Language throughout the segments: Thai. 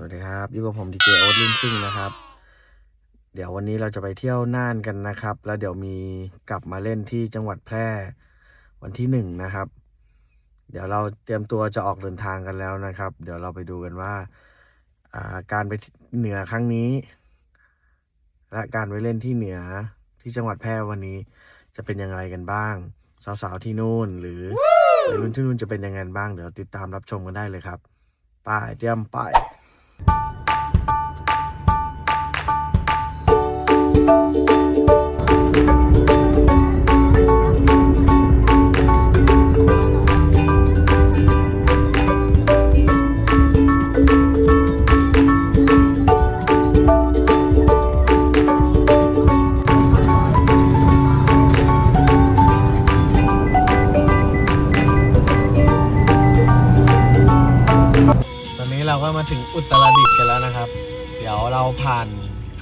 สวัสดีครับอยู่กับผมดีเจโอ๊ตลิมซิ่งนะครับ เดี๋ยววันนี้เราจะไปเที่ยวน่านกันนะครับ แล้วเดี๋ยวมีกลับมาเล่นที่จังหวัดแพร่วันที่หนึ่งนะครับ เดี๋ยวเราเตรียมตัวจะออกเดินทางกันแล้วนะครับ เดี๋ยวเราไปดูกันว่าอ่าการไปเหนือครั้งนี้ และการไปเล่นที่เหนือที่จังหวัดแพร่วันนี้จะเป็นยังไงกันบ้าง สาวๆที่นู่นหรือวัยรุ่นที่นู่นจะเป็นยังไงบ้างเดี๋ยวติดตามรับชมกันได้เลยครับไป้ายเตรียมไป้าย มาถึงอุตรดิตถ์กันแล้วนะครับ เดี๋ยวเราผ่าน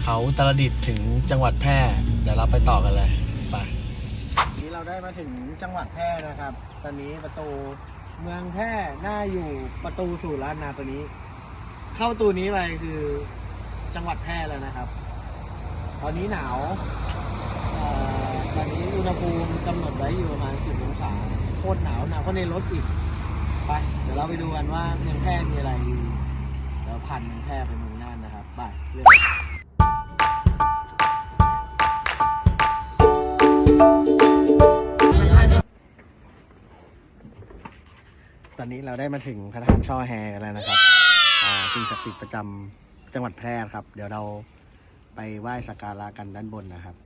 เขาอุตรดิตถ์ถึงจังหวัดแพร่ เดี๋ยวเราไปต่อกันเลยไปนี้เราได้มาถึงจังหวัดแพร่นะครับ ตอนนี้ประตูเมืองแพร่น่าอยู่ประตูสู่ล้านนาตัวนี้ เข้าประตูนี้ไปคือจังหวัดแพร่แล้วนะครับ ตอนนี้หนาวออตอนนี้อุณหภูมิกำหนดไว้อยู่ประมาณ 10 องศาโคตรหนาวหนาวก็ในรถอีกไปเดี๋ยวเราไปดูกันว่าเมืองแพร่มีอะไรอยู่ พันแพร่ไปเมืองน่านนะครับไปเรื่องตอนนี้เราได้มาถึงพระธาตุช่อแฮกันแล้วนะครับอ่าสิ่งศักดิ์สิทธิ์ประจำจังหวัดแพร่ครับ เดี๋ยวเราไปไหว้สักการะกันด้านบนนะครับ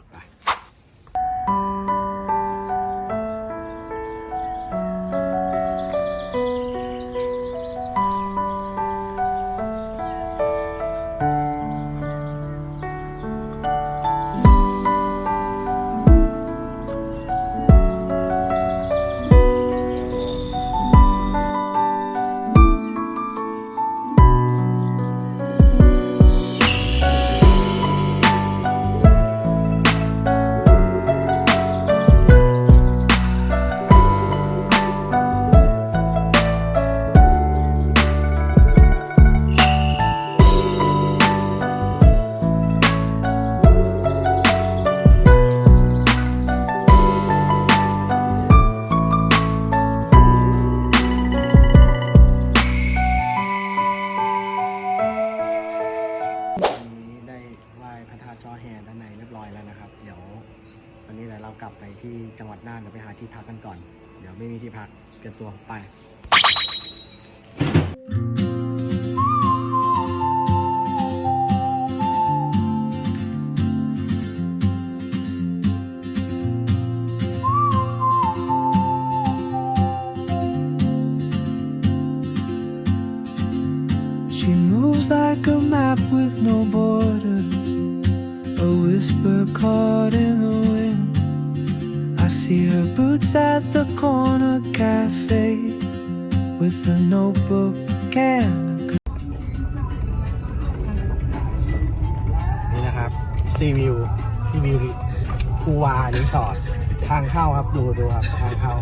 เรากลับไปที่จังหวัดน่านเดี๋ยวไปหาที่พักกันก่อน เดี๋ยวไม่มีที่พักเตรียมตัวไป with no borders, a whisper caught in the wind. See her boots at the corner cafe with a notebook and a นี่นะครับซีวิวซีวิวคูวารีสอร์ททางเข้าครับดูดูครับทางเข้า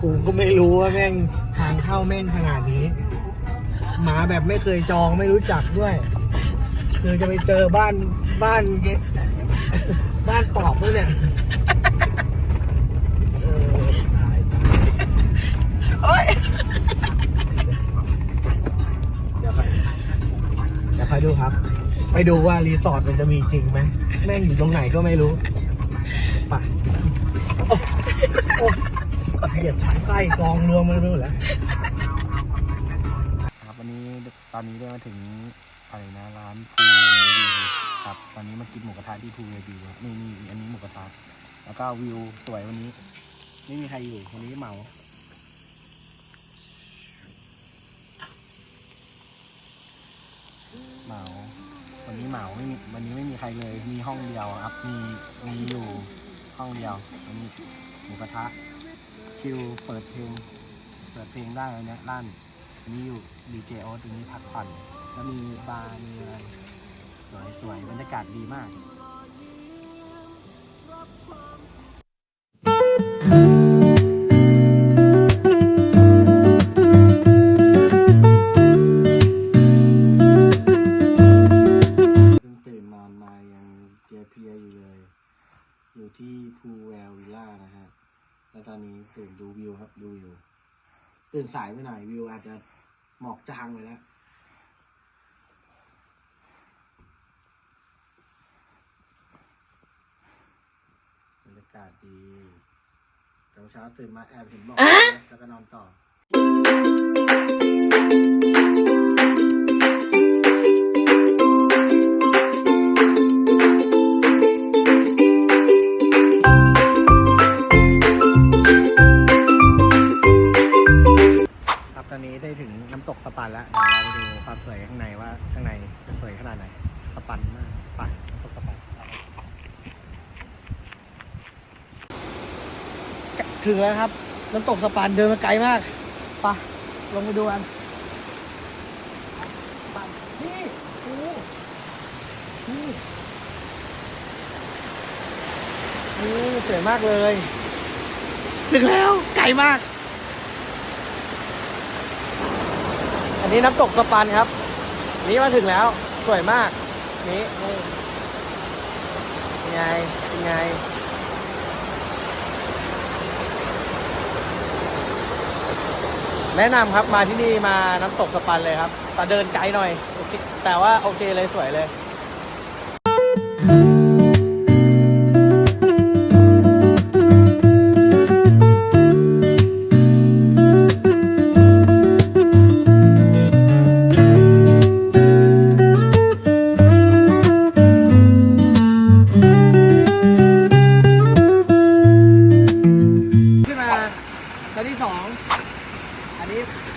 กูก็ไม่รู้ว่าแม่งทางเข้าแม่งขนาดนี้ หมาแบบไม่เคยจองไม่รู้จักด้วย คือจะไปเจอบ้านบ้านเกบ้านปอบด้วยเนี่ยเออตายตายเดี๋ยวไปเดี๋ยวคอยดูครับ ไปดูว่ารีสอร์ทมันจะมีจริงไหมแม่งอยู่ตรงไหนก็ไม่รู้ไปโอ้โอ้เหยียบถ่ายไส้กองรวมมาไปหมดแล้วครับวันนี้ตอนนี้ได้มาถึงอะไรนะร้านพูเวดีครับตอนนี้มากินหมูกระทะที่พูเวดีนี่นี่อันนี้หมูกระทะแล้วก็วิวสวยวันนี้ ไม่มีใครอยู่วันนี้เหมาเหมา วันนี้ เหมาไม่มีวันนี้ไม่มีใครเลย มีห้องเดียวครับ มีมีอยู่ห้องเดียววันนี้หมูกระทะคิวเปิดเพลงเปิดเพลงได้แล้วเนี่ยลั่นอันนี้อยู่ดีเจโอ๊ตตรงนี้พักผ่อนแล้วมีบาร์มีอะไรสวยสวยบรรยากาศดีมากที่ สายไปหน่อยวิวอาจจะหมอกจางไปแล้ว บรรยากาศดีตอนเช้าตื่นมาแอบเห็นหมอกแล้วก็นอนต่อ ได้ถึงน้ำตกสปันแล้วเดี๋ยวเราไปดูความสวยข้างในว่าข้างในจะสวยขนาดไหนสปันมากไปน้ำตกสปันถึงแล้วครับ น้ำตกสปันเดินมาไกลมากไปะลงไปดูกันนี่โอ้นี่โอ้สวยมากเลย ถึงแล้วไกลมาก นนี้น้ำตกสปันครับ นี่มาถึงแล้วสวยมาก นี่นี่ไงเป็นไงแนะนำครับมาที่นี่มาน้ำตกสปันเลยครับ แต่เดินไกลหน่อย แต่ว่าโอเคเลยสวยเลย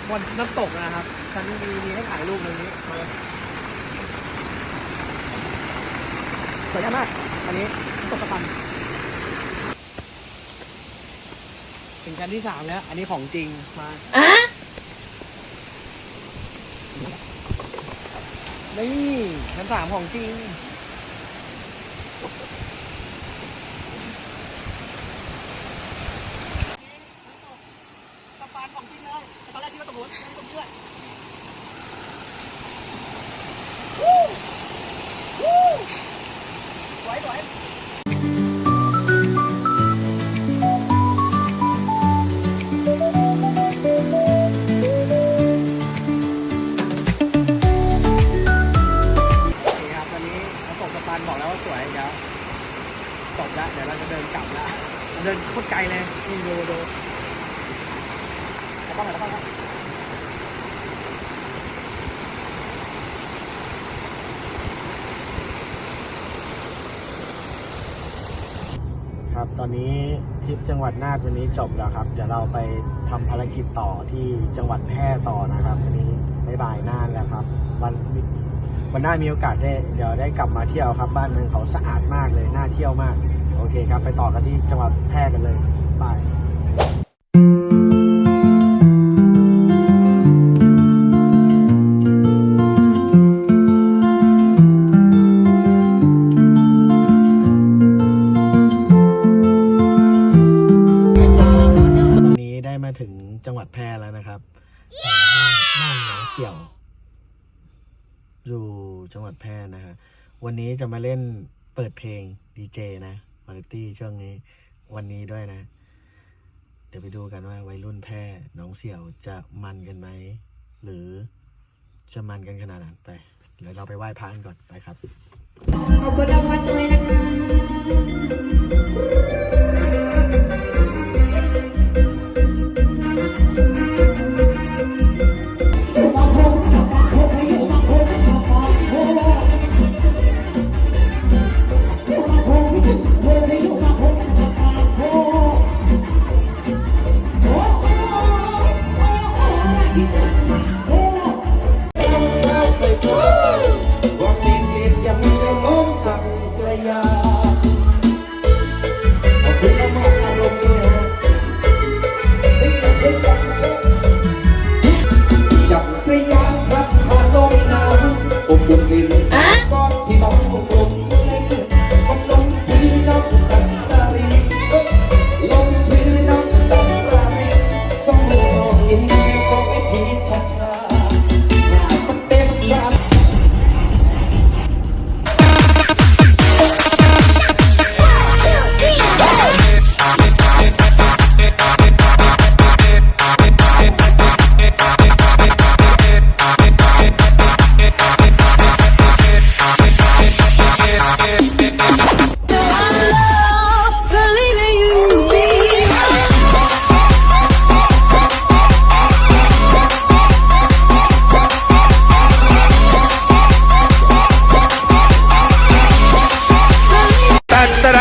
บนน้ำตกนะครับชั้นมีมีให้ถ่ายรูปตรงนี้มาเลยสวยงามมากอันนี้น้ำตกสปันถึงชั้นที่สามแล้ว อันนี้ของจริงมานี่ชั้นสามของจริง สปานของจริง เลยตอนแรกคิดว่าตรงนู้นตรงนี้ด้วยวู้วู้ไหวไหว ครับ ตอนนี้ทริปจังหวัดน่านวันนี้จบแล้วครับ เดี๋ยวเราไปทำภารกิจต่อที่จังหวัดแพร่ต่อนะครับวันนี้บ๊ายบายน่านแล้วครับ วันวันหน้ามีโอกาสได้เดี๋ยวได้กลับมาเที่ยวครับ บ้านเมืองเขาสะอาดมากเลยน่าเที่ยวมาก โอเคครับ ไปต่อกันที่จังหวัดแพร่กันเลยบาย เจนะวาริตี้ช่วงนี้วันนี้ด้วยนะ เดี๋ยวไปดูกันว่าวัยรุ่นแพร่น้องเสี่ยวจะมันกันไหม หรือจะมันกันขนาดไหนไปเดี๋ยวเราไปไหว้พระกันก่อนไปครับขอบคุณรางวัลด้วยนะคะ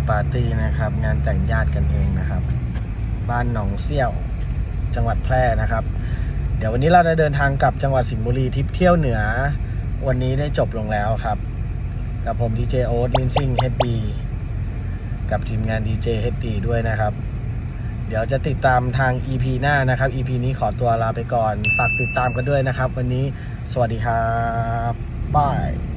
after party นะครับ งานแต่งญาติกันเองนะครับ บ้านหนองเซี่ยวจังหวัดแพร่นะครับ เดี๋ยววันนี้เราจะเดินทางกลับจังหวัดสิงห์บุรีทริปเที่ยวเหนือ วันนี้ได้จบลงแล้วครับ กับผมดีเจโอ๊ตลินซิงเฮดดีกับทีมงานดีเจเฮดดีด้วยนะครับเดี๋ยวจะติดตามทาง EP หน้านะครับ EP นี้ขอตัวลาไปก่อน ฝากติดตามกันด้วยนะครับ วันนี้สวัสดีครับบาย